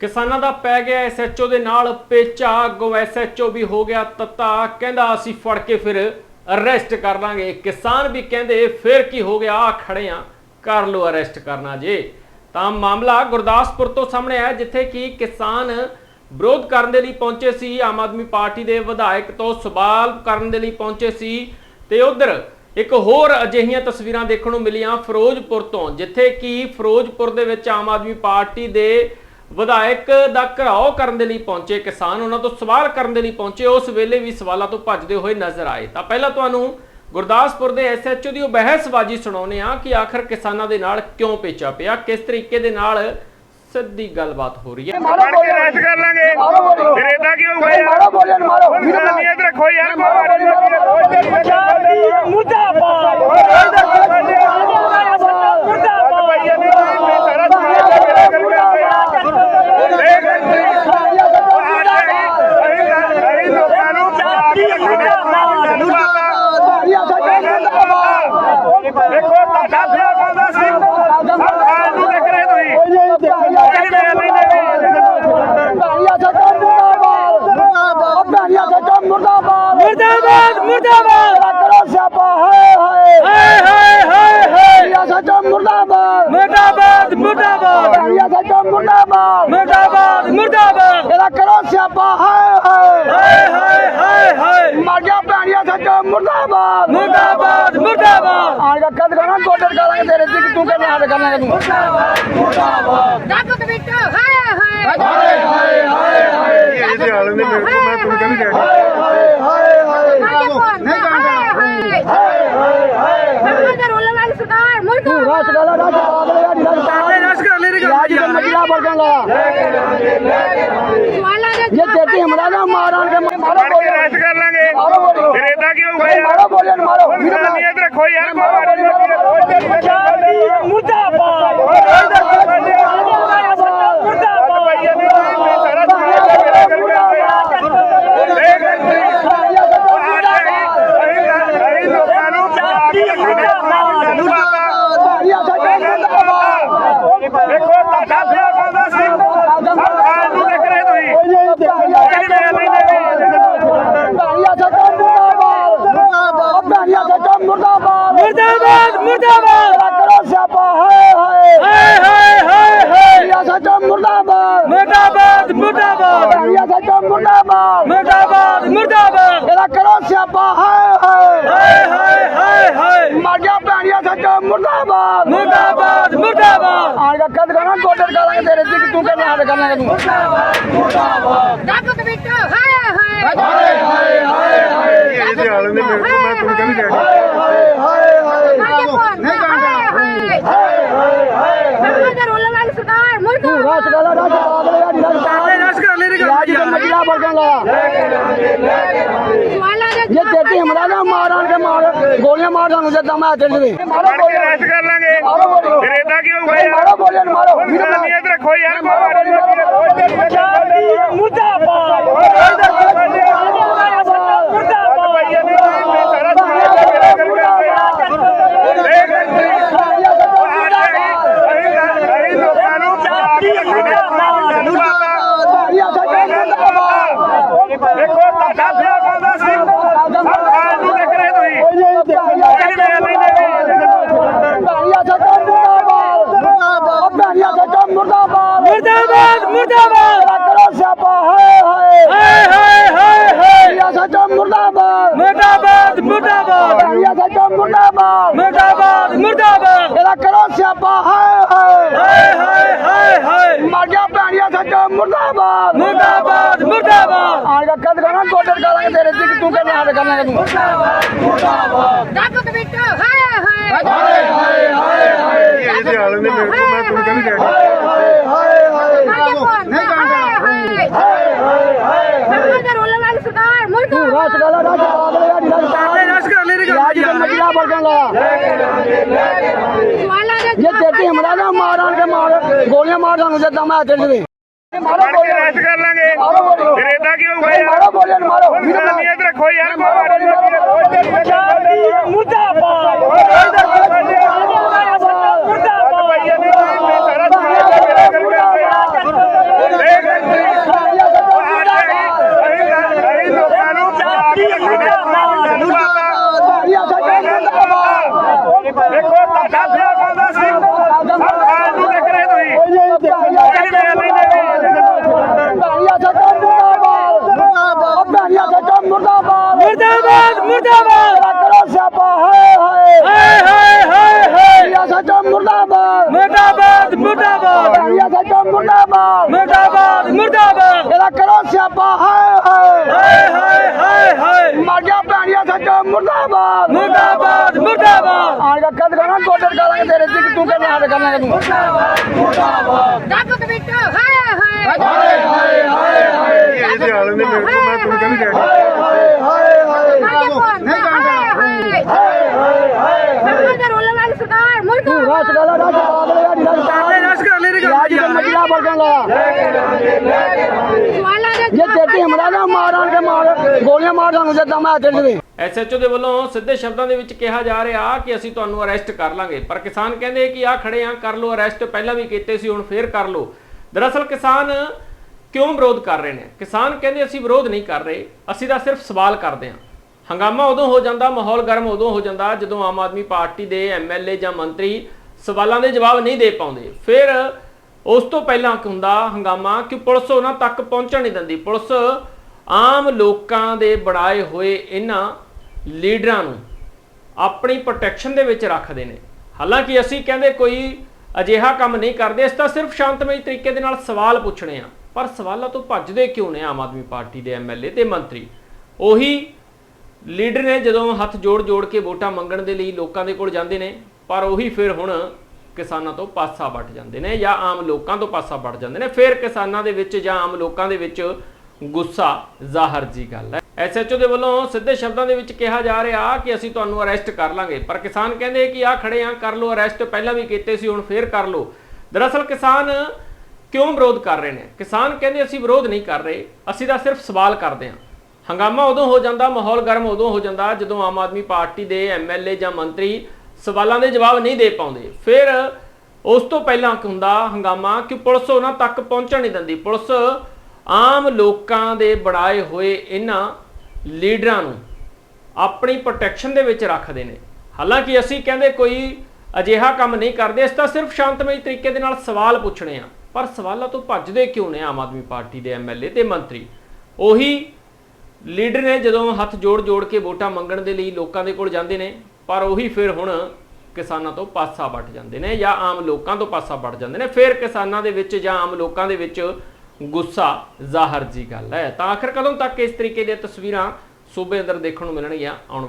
ਕਿਸਾਨਾਂ ਦਾ ਪੈ ਗਿਆ ਐਸਐਚਓ ਦੇ ਨਾਲ ਪੇਚਾ, ਅੱਗੋਂ ਐਸਐਚਓ ਵੀ ਹੋ ਗਿਆ ਤੱਤਾ। ਕਹਿੰਦਾ, ਅਸੀਂ ਫੜ ਕੇ ਫਿਰ ਅਰੈਸਟ ਕਰ ਲਾਂਗੇ। ਕਿਸਾਨ ਵੀ ਕਹਿੰਦੇ, ਫਿਰ ਕੀ ਹੋ ਗਿਆ? ਆ ਖੜੇ ਆ। ਕਰ ਲੋ ਅਰੈਸਟ ਕਰਨਾ ਜੇ। ਤਾਂ ਮਾਮਲਾ ਗੁਰਦਾਸਪੁਰ ਤੋਂ ਸਾਹਮਣੇ ਆਇਆ, ਜਿੱਥੇ ਕਿ ਕਿਸਾਨ ਵਿਰੋਧ ਕਰਨ ਦੇ ਲਈ ਪਹੁੰਚੇ ਸੀ। ਆਮ ਆਦਮੀ ਪਾਰਟੀ ਦੇ ਵਿਧਾਇਕ ਤੋਂ ਸਵਾਲ ਕਰਨ ਦੇ ਲਈ ਪਹੁੰਚੇ ਸੀ। ਤੇ ਉਧਰ ਇੱਕ ਹੋਰ ਅਜਿਹੀਆਂ ਤਸਵੀਰਾਂ ਦੇਖਣ ਨੂੰ ਮਿਲੀਆਂ ਫਿਰੋਜ਼ਪੁਰ ਤੋਂ, ਜਿੱਥੇ ਕਿ ਫਿਰੋਜ਼ਪੁਰ ਦੇ ਵਿੱਚ ਆਮ ਆਦਮੀ ਪਾਰਟੀ ਦੇ ਵਿਧਾਇਕ ਦਾ ਘਰਾਓ ਕਰਨ ਦੇ ਲਈ ਪਹੁੰਚੇ ਕਿਸਾਨ ਉਹਨਾਂ ਤੋਂ ਸਵਾਲ ਕਰਨ ਦੇ ਲਈ ਪਹੁੰਚੇ ਉਸ ਵੇਲੇ ਵੀ ਸਵਾਲਾਂ ਤੋਂ ਭੱਜਦੇ ਹੋਏ ਨਜ਼ਰ ਆਏ। ਤਾਂ ਪਹਿਲਾਂ ਤੁਹਾਨੂੰ ਗੁਰਦਾਸਪੁਰ ਦੇ ਐਸਐਚਓ ਦੀ ਉਹ ਬਹਿਸਬਾਜ਼ੀ ਸੁਣਾਉਨੇ ਆ ਕਿ ਆਖਰ ਕਿਸਾਨਾਂ ਦੇ ਨਾਲ ਕਿਉਂ ਪੇਚਾ ਪਿਆ ਕਿਸ ਤਰੀਕੇ ਦੇ ਨਾਲ ਸਿੱਧੀ ਗੱਲਬਾਤ ਹੋ ਰਹੀ ਹੈ। ਫੜ ਕੇ ਰੈਸਟ ਕਰ ਲਾਂਗੇ। ਫਿਰ ਏਦਾਂ ਕੀ ਹੋਊਗਾ ਯਾਰ ਮਾਰੋ ਬੋਲਿਆ ਮਾਰੋ ਨੀਅਤ ਰੱਖੋ ਯਾਰ ਕੋਈ ਮਾਰੀ ਨਹੀਂ। ਮੁਰਦਾਬਾਦ ਦੇਖੋ ਤੁਹਾਡਾ ਫਿਆ ਖਾਂਦਾ ਸੀ ਸਰਕਾਰ ਨੂੰ ਦੇਖ ਰਹੇ ਤੁਸੀਂ ਮੁਰਦਾਬਾਦ ਮੁਰਦਾਬਾਦ ਕਰੋ ਸਿਆਪਾ ਹਾਏ ਹਾਏ ਹਾਏ ਹਾਏ ਹਾਏ ਹਾਏ ਸੱਚਾ ਮੁਰਦਾਬਾਦ ਮੁਰਦਾਬਾਦ ਮੁਰਦਾਬਾਦ ਇਹ ਸੱਚਾ ਮੁਰਦਾਬਾਦ ਮੁਰਦਾਬਾਦ ਮੁਰਦਾਬਾਦ ਇਹਦਾ ਸਿਆਪਾ ਹਾਏ ਹਾਏ ਹਾਏ ਹਾਏ ਹਾਏ ਹਾਏ ਮਰ ਗਿਆ ਭੈਣੀਆ ਸੱਚਾ ਮੁਰਦਾਬਾਦ ਮੁਰਦਾਬਾਦ ਮੁਰਦਾਬਾਦ ਆਣ ਕੇ ਕਦ ਕਰਾਂ ਗੋਡਰ ਕਰਾਂਗੇ ਤੇਰੇ ਤੇ ਕਿ ਤੂੰ ਕਰਨਾ ਹੱਥ ਕਰਨਾ ਤੂੰ ਰੱਬ ਕਬੀਟਾ ਹਾਏ ਹਾਏ ਇਹਦੇ ਹਾਲ ਨੇ ਮੇਰੇ ਕੋਲ ਮੈਂ ਤੁਹਾਨੂੰ ਕਹਿੰਦੀ ਜਾਣਾ ਹਾਏ ਹਾਏ ਹਾਏ ਨਹੀਂ ਹਾਏ ਹਾਏ ਹਾਏ ਦਾ ਰੋਲਾ ਵਾਲੀ ਸਰਕਾਰ ਮੁਰਦਾ ਰਾਜ ਗਾਲਾ ਰਾਜ ਆਦਲੇ ਯਾਰੀ ਰਾਜ ਆਦਲੇ ਰਾਜ ਕਰ ਲੈ ਰਾਜ ਦੇ ਮਜਲਾ ਬਰਗਨ ਲਾਇਆ ਸਵਾਲਾਂ ਦੇ ਇਹ ਤੇਤੀ ਹਮਲਾ ਨਾ ਮਾਰਨ ਕੇ ਮਾਰੋ ਬੋਲਿਆ ਰੈਸਟ ਕਰ ਲਾਂਗੇ। ਮਾਰੋ ਫਿਰ ਏਦਾਂ ਕੀ ਹੋਊਗਾ ਯਾਰ ਮਾਰੋ ਬੋਲਿਆ ਮਾਰੋ। ਨੀਅਤ ਰੱਖੋ ਯਾਰ ਕੋਈ ਮਾਰੀ ਮੁਰਦਾਬਾਦ ਦੇਖੋ ਤੁਹਾਡਾ ਫਿਆ ਖਾਂਦਾ ਸੀ ਸਰਕਾਰ ਨੂੰ ਦੇਖ ਰਹੇ ਤੁਸੀਂ ਮੁਰਦਾਬਾਦ ਮੁਰਦਾਬਾਦ ਕਰੋ ਸਿਆਪਾ ਹਾਏ ਹਾਏ ਹਾਏ ਹਾਏ ਹਾਏ ਹਾਏ ਸੱਚਾ ਮੁਰਦਾਬਾਦ ਮੁਰਦਾਬਾਦ ਮੁਰਦਾਬਾਦ ਇਹ ਸੱਚਾ ਮੁਰਦਾਬਾਦ। ਮੁਰਦਾਬਾਦ ਮੁਰਦਾਬਾਦ। ਇਹਦਾ ਕਰੋ ਸਿਆਪਾ ਹਾਏ ਹਾਏ। ਹਾਏ ਹਾਏ ਹਾਏ ਹਾਏ। ਮਰ ਗਿਆ ਭੈਣੀਆ ਸੱਚਾ ਮੁਰਦਾਬਾਦ। ਮੁਰਦਾਬਾਦ ਮੁਰਦਾਬਾਦ। ਆਣ ਕੇ ਕਦ ਕਰਾਂ ਗੋਡਰ ਕਰਾਂਗੇ ਤੇਰੇ ਤੇ ਕਿ ਤੂੰ ਕਰਨਾ ਹੱਥ ਕਰਨਾ ਤੂੰ ਰੱਬ ਕਬੀਟਾ ਹਾਏ ਹਾਏ। ਇਹਦੇ ਹਾਲ ਨੇ ਮੇਰੇ ਕੋਲ ਮੈਂ ਤੁਹਾਨੂੰ ਕਹਿੰਦੀ ਜਾਣਾ ਹਾਏ ਹਾਏ। ਹਾਏ ਹਾਏ ਹਾਏ। ਦਾ ਰੋਲਾ ਵਾਲੀ ਸਰਕਾਰ ਮੁਰਦਾ ਰਾਜ ਗਾਲਾ ਰਾਜ ਆਦਲੇ ਯਾਰੀ ਰਾਜ ਆਦਲੇ ਰਾਜ ਕਰ ਲੈ ਰਾਜ ਦੇ ਮਜਲਾ ਬਰਗਨ ਲਾਇਆ ਸਵਾਲਾਂ ਦੇ ਇਹ ਤੇਤੀ ਹਮਲਾ ਨਾ ਮਾਰਨ ਕੇ ਮਾਰ ਗੋਲੀਆਂ ਮਾਰ ਸਾਨੂੰ ਜਦਾਂ ਮੈਂ ਚੱਲ ਜਵੇ ਫੜ ਕੇ ਰੈਸਟ ਕਰ ਲਾਂਗੇ ਫਿਰ ਏਦਾਂ ਕੀ ਹੋਊਗਾ ਯਾਰ ਮਾਰੋ ਬੋਲਿਆ ਮਾਰੋ ਨੀਅਤ ਰੱਖੋ ਯਾਰ ਕੋਈ ਮਾਰੀ ਨਹੀਂ ਮੁਰਦਾਬਾਦ ਦੇਖੋ ਤੁਹਾਡਾ ਫਿਆ ਖਾਂਦਾ ਸੀ ਸਰਕਾਰ ਨੂੰ ਦੇਖ ਰਹੇ ਤੁਸੀਂ ਮੁਰਦਾਬਾਦ ਮੁਰਦਾਬਾਦ ਕਰੋ ਸਿਆਪਾ ਹਾਏ ਹਾਏ ਹਾਏ ਹਾਏ ਹਾਏ ਹਾਏ ਸੱਚਾ ਮੁਰਦਾਬਾਦ। ਮੁਰਦਾਬਾਦ ਮੁਰਦਾਬਾਦ। ਇਹ ਸੱਚਾ ਮੁਰਦਾਬਾਦ। ਮੁਰਦਾਬਾਦ ਮੁਰਦਾਬਾਦ। ਇਹਦਾ ਕਰੋ ਸਿਆਪਾ ਹਾਏ ਹਾਏ। ਹਾਏ ਹਾਏ ਹਾਏ ਮਰ ਗਿਆ ਭੈਣੀਆ ਸੱਚਾ ਮੁਰਦਾਬਾਦ। ਮੁਰਦਾਬਾਦ ਮੁਰਦਾਬਾਦ। ਕੇ ਕਦ ਕਰਾਂ ਗੋਡਰ ਕਰਾਂਗੇ ਤੇਰੇ ਤੇ ਤੂੰ ਕਰਨਾ ਹੱਥ ਕਰਨਾ ਤੂੰ। ਰੱਬ ਕਬੀਟਾ ਹਾਏ ਹਾਏ। ਇਹਦੇ ਹਾਲ ਨੇ ਮੇਰੇ ਕੋਲ ਮੈਂ ਤੁਹਾਨੂੰ ਕਹਿੰਦੀ ਜਾਣਾ ਹਾਏ ਹਾਏ ਹਾਏ ਦਾ ਰੋਲਾ ਵਾਲੀ ਸਰਕਾਰ ਮੁਰਦਾ ਰਾਜ ਗਾਲਾ ਰਾਜ ਆਦਲੇ ਯਾਰੀ ਰਾਜ ਆਦਲੇ ਰਾਜ ਕਰ ਲੈ ਰਾਜ ਦੇ ਮਜਲਾ ਬਰਗਨ ਲਾਇਆ। ਸਵਾਲਾਂ ਦੇ ਇਹ ਤੇਤੀ ਹਮਲਾ ਨਾ ਮਾਰਨ ਕੇ ਮਾਰ ਗੋਲੀਆਂ ਮਾਰ ਸਾਨੂੰ ਜਦਾਂ ਮੈਂ ਚੱਲ ਜਵੇ ਫੜ ਕੇ ਰੈਸਟ ਕਰ ਲਾਂਗੇ। ਫਿਰ ਏਦਾਂ ਕੀ ਹੋਊਗਾ ਯਾਰ ਮਾਰੋ ਬੋਲਿਆ ਮਾਰੋ। ਨੀਅਤ ਰੱਖੋ ਯਾਰ ਕੋਈ ਮਾਰੀ ਦੇਖੋ ਧੱਕਾ ਫਿਆ ਕਰਦਾ ਸੀ ਸਰਕਾਰ ਨੂੰ ਦੇਖ ਰਹੇ ਤੁਸੀਂ ਕੋਈ ਲੈ ਲੈਂਦੇ ਮੁਰਦਾਬਾਦ ਮੁਰਦਾਬਾਦ। ਮੁਰਦਾਬਾਦ ਕਰੋ ਸਿਆਪਾ ਹਾਏ ਹਾਏ ਹਾਏ ਹਾਏ ਹਾਏ ਹਾਏ ਯਾ ਸਾਡਾ ਮੁਰਦਾਬਾਦ। ਮੁਰਦਾਬਾਦ ਮੁਰਦਾਬਾਦ ਯਾ ਸਾਡਾ ਮੁਰਦਾਬਾਦ ਮੁਰਦਾਬਾਦ ਮੁਰਦਾਬਾਦ ਕਰੋ ਸਿਆਪਾ ਹਾਏ ਹਾਏ। ਹਾਏ ਹਾਏ ਹਾਏ। ਸੱਚੋ ਮੁਰਦਾਬਾਦ। ਮੁਰਦਾਬਾਦ ਮੁਰਦਾਬਾਦ। ਆਣ ਕੇ ਕੰਦ ਕਰਾਂ ਗੋਡਰ ਕਰਾਂਗੇ ਤੇਰੇ ਤੇ ਤੂੰ ਕਰਨਾ ਹੱਲ ਕਰਨਾ ਤੂੰ ਡੱਕ ਕਬੀਟਾ ਹਾਏ ਹਾਏ। ਹਾਏ ਇਹਦੇ ਹਾਲ ਨੇ ਮੇਰੇ ਕੋਲ ਮੈਂ ਤੁਹਾਨੂੰ ਕਹਿੰਦੀ ਜਾ। ਹਾਏ ਹਾਏ ਹਾਏ ਹਾਏ। ਹਾਏ ਹਾਏ। ਹਾਏ ਸਮਾਜਰ ਉਲੰਘਣ ਸਰਕਾਰ ਮੁਰਦਾ ਰਾਜ ਗਾਲਾ ਰਾਜ ਬਾਦਲ ਯਾਰੀ ਰਾਜ ਬਾਦਲ ਰਾਜ ਕਰ ਲੈ ਰਾਜ ਦੇ ਮਜਲਾ ਵਰਗਾਂ ਲਾ ਸਵਾਲਾਂ ਦੇ ਇਹ ਤੇਤੀ ਹਮਲਾ ਨਾ ਮਾਰਨ ਕੇ ਮਾਰ, ਗੋਲੀਆਂ ਮਾਰ ਸਾਨੂੰ ਜਦਾਂ ਮੈਂ ਚੱਲ ਜਵੇ ਐਸਐਚਓ ਦੇ ਵੱਲੋਂ ਸਿੱਧੇ ਸ਼ਬਦਾਂ ਦੇ ਵਿੱਚ ਕਿਹਾ ਜਾ ਰਿਹਾ ਕਿ ਅਸੀਂ ਤੁਹਾਨੂੰ ਅਰੈਸਟ ਕਰ ਲਾਂਗੇ। ਪਰ ਕਿਸਾਨ ਕਹਿੰਦੇ ਕਿ ਆ ਖੜੇ ਆ, ਕਰ ਲਓ, ਅਰੈਸਟ ਪਹਿਲਾਂ ਵੀ ਕੀਤੇ ਸੀ, ਹੁਣ ਫੇਰ ਕਰ ਲਓ। ਦਰਅਸਲ ਕਿਸਾਨ ਕਿਉਂ ਵਿਰੋਧ ਕਰ ਰਹੇ ਨੇ? ਕਿਸਾਨ ਕਹਿੰਦੇ ਅਸੀਂ ਵਿਰੋਧ ਨਹੀਂ ਕਰ ਰਹੇ, ਅਸੀਂ ਤਾਂ ਸਿਰਫ ਸਵਾਲ ਕਰਦੇ ਹਾਂ ਹੰਗਾਮਾ ਉਦੋਂ ਹੋ ਜਾਂਦਾ, ਮਾਹੌਲ ਗਰਮ ਉਦੋਂ ਹੋ ਜਾਂਦਾ, ਜਦੋਂ ਆਮ ਆਦਮੀ ਪਾਰਟੀ ਦੇ ਐਮਐਲਏ ਜਾਂ ਮੰਤਰੀ ਸਵਾਲਾਂ ਦੇ ਜਵਾਬ ਨਹੀਂ ਦੇ ਪਾਉਂਦੇ। ਫਿਰ ਉਸ ਤੋਂ ਪਹਿਲਾਂ ਹੁੰਦਾ ਹੰਗਾਮਾ ਕਿ ਪੁਲਿਸ ਉਹਨਾਂ ਤੱਕ ਪਹੁੰਚਣ ਨਹੀਂ ਦਿੰਦੀ। ਪੁਲਿਸ ਆਮ ਲੋਕਾਂ ਦੇ ਬਣਾਏ ਹੋਏ ਇਹਨਾਂ ਲੀਡਰਾਂ ਨੂੰ ਆਪਣੀ ਪ੍ਰੋਟੈਕਸ਼ਨ ਦੇ ਵਿੱਚ ਰੱਖਦੇ ਨੇ। ਹਾਲਾਂਕਿ ਅਸੀਂ ਕਹਿੰਦੇ ਕੋਈ ਅਜਿਹਾ ਕੰਮ ਨਹੀਂ ਕਰਦੇ ਇਸ ਤਾਂ ਸਿਰਫ ਸ਼ਾਂਤਮਈ ਤਰੀਕੇ ਦੇ ਨਾਲ ਸਵਾਲ ਪੁੱਛਣੇ ਆ। ਪਰ ਸਵਾਲਾਂ ਤੋਂ ਭੱਜਦੇ ਕਿਉਂ ਨੇ ਆਮ ਆਦਮੀ ਪਾਰਟੀ ਦੇ ਐਮਐਲਏ ਤੇ ਮੰਤਰੀ? ਉਹੀ ਲੀਡਰ ਨੇ ਜਦੋਂ ਹੱਥ ਜੋੜ ਜੋੜ ਕੇ ਵੋਟਾਂ ਮੰਗਣ ਦੇ ਲਈ ਲੋਕਾਂ ਦੇ ਕੋਲ ਜਾਂਦੇ ਨੇ, ਪਰ ਉਹੀ ਫਿਰ ਹੁਣ ਕਿਸਾਨਾਂ ਤੋਂ ਪਾਸਾ ਵੱਟ ਜਾਂਦੇ ਨੇ ਜਾਂ ਆਮ ਲੋਕਾਂ ਤੋਂ ਪਾਸਾ ਵੱਟ ਜਾਂਦੇ ਨੇ, ਫਿਰ ਕਿਸਾਨਾਂ ਦੇ ਵਿੱਚ ਜਾਂ ਆਮ ਲੋਕਾਂ ਦੇ ਵਿੱਚ ਗੁੱਸਾ ਜ਼ਾਹਰ ਜੀ ਗੱਲ ਹੈ। ਐਸਐਚਓ ਦੇ ਵੱਲੋਂ ਸਿੱਧੇ ਸ਼ਬਦਾਂ ਦੇ ਵਿੱਚ ਕਿਹਾ ਜਾ ਰਿਹਾ ਕਿ ਅਸੀਂ ਤੁਹਾਨੂੰ ਅਰੈਸਟ ਕਰ ਲਾਂਗੇ, ਪਰ ਕਿਸਾਨ ਕਹਿੰਦੇ ਕਿ ਆ ਖੜੇ ਆ, ਕਰ ਲਓ, ਅਰੈਸਟ ਪਹਿਲਾਂ ਵੀ ਕੀਤੇ ਸੀ, ਹੁਣ ਫੇਰ ਕਰ ਲਓ। ਦਰਅਸਲ ਕਿਸਾਨ ਕਿਉਂ ਵਿਰੋਧ ਕਰ ਰਹੇ ਨੇ? ਕਿਸਾਨ ਕਹਿੰਦੇ ਅਸੀਂ ਵਿਰੋਧ ਨਹੀਂ ਕਰ ਰਹੇ, ਅਸੀਂ ਤਾਂ ਸਿਰਫ ਸਵਾਲ ਕਰਦੇ ਹਾਂ ਹੰਗਾਮਾ ਉਦੋਂ ਹੋ ਜਾਂਦਾ, ਮਾਹੌਲ ਗਰਮ ਉਦੋਂ ਹੋ ਜਾਂਦਾ ਜਦੋਂ ਆਮ ਆਦਮੀ ਪਾਰਟੀ ਦੇ ਐਮਐਲਏ ਜਾਂ ਮੰਤਰੀ ਸਵਾਲਾਂ ਦੇ ਜਵਾਬ ਨਹੀਂ ਦੇ ਪਾਉਂਦੇ। ਫਿਰ ਉਸ ਤੋਂ ਪਹਿਲਾਂ ਕੀ ਹੁੰਦਾ ਹੰਗਾਮਾ ਕਿ ਪੁਲਿਸ ਉਹਨਾਂ ਤੱਕ ਪਹੁੰਚਣ ਨਹੀਂ ਦਿੰਦੀ। ਪੁਲਿਸ ਆਮ ਲੋਕਾਂ ਦੇ ਬਣਾਏ ਹੋਏ ਇਹਨਾਂ ਲੀਡਰਾਂ ਨੂੰ ਆਪਣੀ ਪ੍ਰੋਟੈਕਸ਼ਨ ਦੇ ਵਿੱਚ ਰੱਖਦੇ ਨੇ। ਹਾਲਾਂਕਿ ਅਸੀਂ ਕਹਿੰਦੇ ਕੋਈ ਅਜਿਹਾ ਕੰਮ ਨਹੀਂ ਕਰਦੇ ਇਸ ਤਾਂ ਸਿਰਫ ਸ਼ਾਂਤਮਈ ਤਰੀਕੇ ਦੇ ਨਾਲ ਸਵਾਲ ਪੁੱਛਣੇ ਆ। ਪਰ ਸਵਾਲਾਂ ਤੋਂ ਭੱਜਦੇ ਕਿਉਂ ਨੇ ਆਮ ਆਦਮੀ ਪਾਰਟੀ ਦੇ ਐਮਐਲਏ ਤੇ ਮੰਤਰੀ? ਉਹੀ ਲੀਡਰ ਨੇ ਜਦੋਂ ਹੱਥ ਜੋੜ ਜੋੜ ਕੇ ਵੋਟਾਂ ਮੰਗਣ ਦੇ ਲਈ ਲੋਕਾਂ ਦੇ ਕੋਲ ਜਾਂਦੇ ਨੇ। ਪਰ ਉਹੀ ਫਿਰ ਹੁਣ ਕਿਸਾਨਾਂ ਤੋਂ ਪਾਸਾ ਵੱਟ ਜਾਂਦੇ ਨੇ ਜਾਂ ਆਮ ਲੋਕਾਂ ਤੋਂ ਪਾਸਾ ਵੱਟ ਜਾਂਦੇ ਨੇ, ਫਿਰ ਕਿਸਾਨਾਂ ਦੇ ਵਿੱਚ ਜਾਂ ਆਮ ਲੋਕਾਂ ਦੇ ਵਿੱਚ ਗੁੱਸਾ ਜ਼ਾਹਰ ਜੀ ਗੱਲ ਹੈ। ਤਾਂ ਆਖਰ ਕਦੋਂ ਤੱਕ ਇਸ ਤਰੀਕੇ ਦੀਆਂ ਤਸਵੀਰਾਂ ਸੂਬੇ ਅੰਦਰ ਦੇਖਣ ਨੂੰ ਮਿਲਣਗੀਆਂ, ਆਉਣ